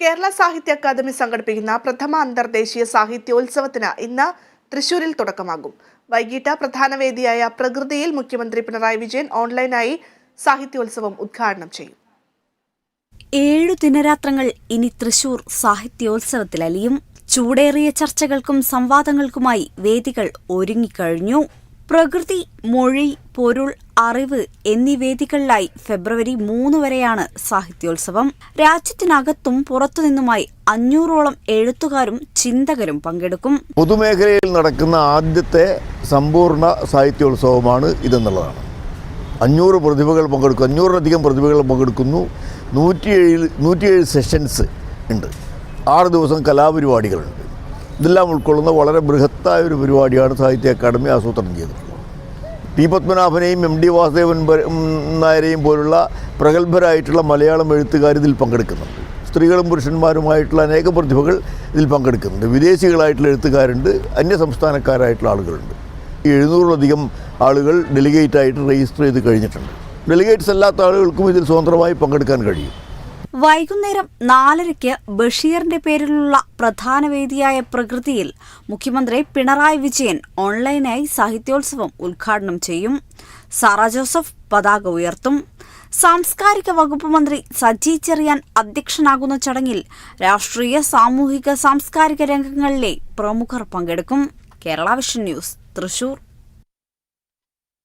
കേരള സാഹിത്യ അക്കാദമി സംഘടിപ്പിക്കുന്ന പ്രഥമ അന്തർദേശീയ സാഹിത്യോത്സവത്തിന് ഇന്ന് തൃശൂരിൽ തുടക്കമാകും. വൈകിട്ട് പ്രധാന വേദിയായ പ്രകൃതിയിൽ മുഖ്യമന്ത്രി പിണറായി വിജയൻ ഓൺലൈനായി സാഹിത്യോത്സവം ഉദ്ഘാടനം ചെയ്യും. ഏഴു ദിനരാത്രങ്ങൾ ഇനി തൃശൂർ സാഹിത്യോത്സവത്തിലലിയും. ചൂടേറിയ ചർച്ചകൾക്കും സംവാദങ്ങൾക്കുമായി വേദികൾ ഒരുങ്ങിക്കഴിഞ്ഞു. പ്രകൃതി മൊഴി പൊരുൾ അറിവ് എന്നീ വേദികളിലായി ഫെബ്രുവരി മൂന്ന് വരെയാണ് സാഹിത്യോത്സവം. രാജ്യത്തിനകത്തും പുറത്തുനിന്നുമായി അഞ്ഞൂറോളം എഴുത്തുകാരും ചിന്തകരും പങ്കെടുക്കും. പൊതുമേഖലയിൽ നടക്കുന്ന ആദ്യത്തെ സമ്പൂർണ സാഹിത്യോത്സവമാണ് ഇതെന്നുള്ളതാണ്. അഞ്ഞൂറ് പ്രതിഭകൾ പങ്കെടുക്കും അഞ്ഞൂറിലധികം പ്രതിഭകൾ പങ്കെടുക്കുന്നു. നൂറ്റിയേഴ് നൂറ്റിയേഴ് സെഷൻസ് ഉണ്ട്. ആറ് ദിവസം കലാപരിപാടികളുണ്ട്. ഇതെല്ലാം ഉൾക്കൊള്ളുന്ന വളരെ ബൃഹത്തായ ഒരു പരിപാടിയാണ് സാഹിത്യ അക്കാദമി ആസൂത്രണം ചെയ്തിട്ടുള്ളത് ടി പത്മനാഭനെയും എം ഡി വാസുദേവൻ നായരെയും പോലുള്ള പ്രഗത്ഭരായിട്ടുള്ള മലയാളം എഴുത്തുകാർ ഇതിൽ പങ്കെടുക്കുന്നുണ്ട്. സ്ത്രീകളും പുരുഷന്മാരുമായിട്ടുള്ള അനേക പ്രതിഭകൾ ഇതിൽ പങ്കെടുക്കുന്നുണ്ട്. വിദേശികളായിട്ടുള്ള എഴുത്തുകാരുണ്ട് അന്യസംസ്ഥാനക്കാരായിട്ടുള്ള ആളുകളുണ്ട്. എഴുന്നൂറിലധികം ആളുകൾ ഡെലിഗേറ്റ് ആയിട്ട് രജിസ്റ്റർ ചെയ്ത് കഴിഞ്ഞിട്ടുണ്ട്. ഡെലിഗേറ്റ്സ് അല്ലാത്ത ആളുകൾക്കും ഇതിൽ സ്വതന്ത്രമായി പങ്കെടുക്കാൻ കഴിയും. വൈകുന്നേരം നാലരയ്ക്ക് ബഷീറിന്റെ പേരിലുള്ള പ്രധാന വേദിയായ പ്രകൃതിയിൽ മുഖ്യമന്ത്രി പിണറായി വിജയൻ ഓൺലൈനായി സാഹിത്യോത്സവം ഉദ്ഘാടനം ചെയ്യും. സാറ ജോസഫ് പതാക ഉയർത്തും. സാംസ്കാരിക വകുപ്പ് മന്ത്രി സജി ചെറിയാൻ അധ്യക്ഷനാകുന്ന ചടങ്ങിൽ രാഷ്ട്രീയ സാമൂഹിക സാംസ്കാരിക രംഗങ്ങളിലെ പ്രമുഖർ പങ്കെടുക്കും. Kerala Vision News Thrissur.